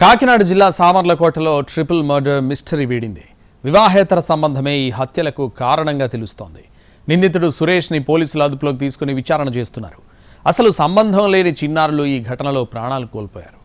కాకినాడ జిల్లా సామర్లకోటలో triple murder mystery వీడింది. వివాహేతర సంబంధమే ఈ హత్యలకు కారణంగా తెలుస్తోంది. నిందితుడు సురేష్ని పోలీసులు అదుపులోకి తీసుకుని విచారణ చేస్తున్నారు. అసలు సంబంధం లేని చిన్నారులు ఈ ఘటనలో ప్రాణాలు కోల్పోయారు.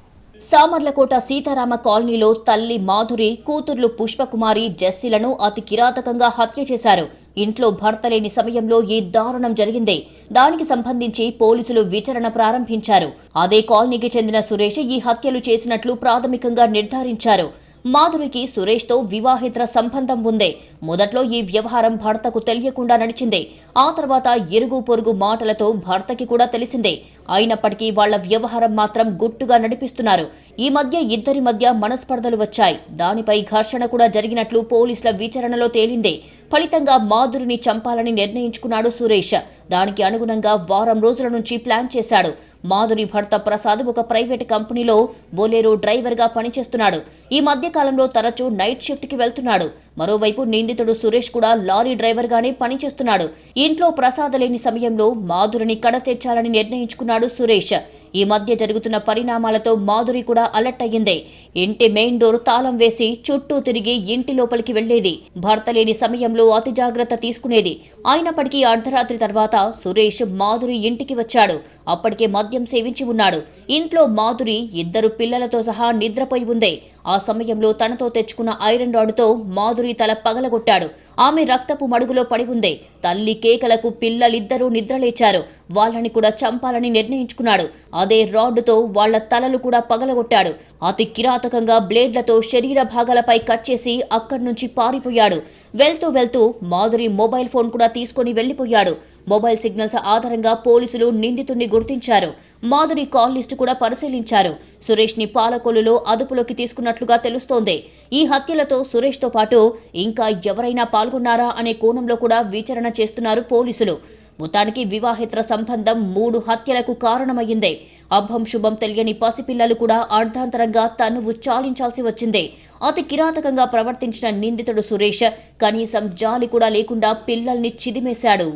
సామర్లకోట సీతారామ కాలనీలో తల్లి మాధురి కూతుర్లు పుష్పకుమారి జెస్సీలను అతి కిరాతకంగా హత్య చేశారు. ఇంట్లో భర్త లేని సమయంలో ఈ దారుణం జరిగింది. దానికి సంబంధించి పోలీసులు విచారణ ప్రారంభించారు. అదే కాలనీకి చెందిన సురేష్ ఈ హత్యలు చేసినట్లు ప్రాథమికంగా నిర్ధారించారు. మాధురికి సురేష్తో వివాహేతర సంబంధం ఉంది. మొదట్లో ఈ వ్యవహారం భర్తకు తెలియకుండా నడిచింది. ఆ తర్వాత ఇరుగు పొరుగు మాటలతో భర్తకి కూడా తెలిసిందే. అయినప్పటికీ వాళ్ళ వ్యవహారం మాత్రం గుట్టుగా నడిపిస్తున్నారు. ఈ మధ్య ఇద్దరి మధ్య మనస్పర్ధలు వచ్చాయి. దానిపై ఘర్షణ కూడా జరిగినట్లు పోలీసుల విచారణలో తేలింది. ఫలితంగా మాధురిని చంపాలని నిర్ణయించుకున్నాడు సురేష్. దానికి అనుగుణంగా వారం రోజుల నుంచి ప్లాన్ చేశాడు. మాధురి భర్త ప్రసాద్ ఒక ప్రైవేట్ కంపెనీలో బోలేరో డ్రైవర్గా పనిచేస్తున్నాడు. ఈ మధ్య కాలంలో తరచూ నైట్ షిఫ్ట్కి వెళ్తున్నాడు. మరోవైపు నిందితుడు సురేష్ కూడా లారీ డ్రైవర్గానే పనిచేస్తున్నాడు. ఇంట్లో ప్రసాద్ లేని సమయంలో మాధురిని కడ తెచ్చాలని నిర్ణయించుకున్నాడు సురేష్. ఈ మధ్య జరుగుతున్న పరిణామాలతో మాధురి కూడా అలర్ట్ అయ్యింది. ఇంటి మెయిన్ డోర్ తాళం వేసి చుట్టూ తిరిగి ఇంటి లోపలికి వెళ్ళేది భర్త లేని సమయంలో అతి జాగ్రత్త తీసుకునేది. అయినప్పటికీ అర్ధరాత్రి తర్వాత సురేష్ మాధురి ఇంటికి వచ్చాడు. అప్పటికే మద్యం సేవించి ఉన్నాడు. ఇంట్లో మాధురి ఇద్దరు పిల్లలతో సహా నిద్రపోయి ఉంది. ఆ సమయంలో తనతో తెచ్చుకున్న ఐరన్ రాడ్తో మాధురి తల పగలగొట్టాడు. ఆమె రక్తపు మడుగులో పడి ఉంది. తల్లి కేకలకు పిల్లలిద్దరూ నిద్రలేచారు. వాళ్ళని కూడా చంపాలని నిర్ణయించుకున్నాడు. అదే రాడ్డుతో వాళ్ళ తలలు కూడా పగలగొట్టాడు. అతి కిరాతకంగా బ్లేడ్లతో శరీర భాగాలపై కట్ చేసి అక్కడి నుంచి పారిపోయాడు. వెళ్తూ వెళ్తూ మాధురి మొబైల్ ఫోన్ కూడా తీసుకొని వెళ్ళిపోయాడు మొబైల్ సిగ్నల్స్ ఆధారంగా పోలీసులు నిందితుడిని గుర్తించారు. మాధురి కాల్ లిస్టు కూడా పరిశీలించారు. సురేష్ని పాలకొల్లులో అదుపులోకి తీసుకున్నట్లుగా తెలుస్తోంది. ఈ హత్యలతో సురేష్తో పాటు ఇంకా ఎవరైనా పాల్గొన్నారా అనే కోణంలో కూడా విచారణ చేస్తున్నారు పోలీసులు. మొత్తానికి వివాహేతర సంబంధం మూడు హత్యలకు కారణమయ్యింది. అభం శుభం తెలియని పసిపిల్లలు కూడా అర్ధాంతరంగా తనువు చాలించాల్సి వచ్చింది. అతి కిరాతకంగా ప్రవర్తించిన నిందితుడు సురేష్ కనీసం జాలి కూడా లేకుండా పిల్లల్ని చిదిమేశాడు.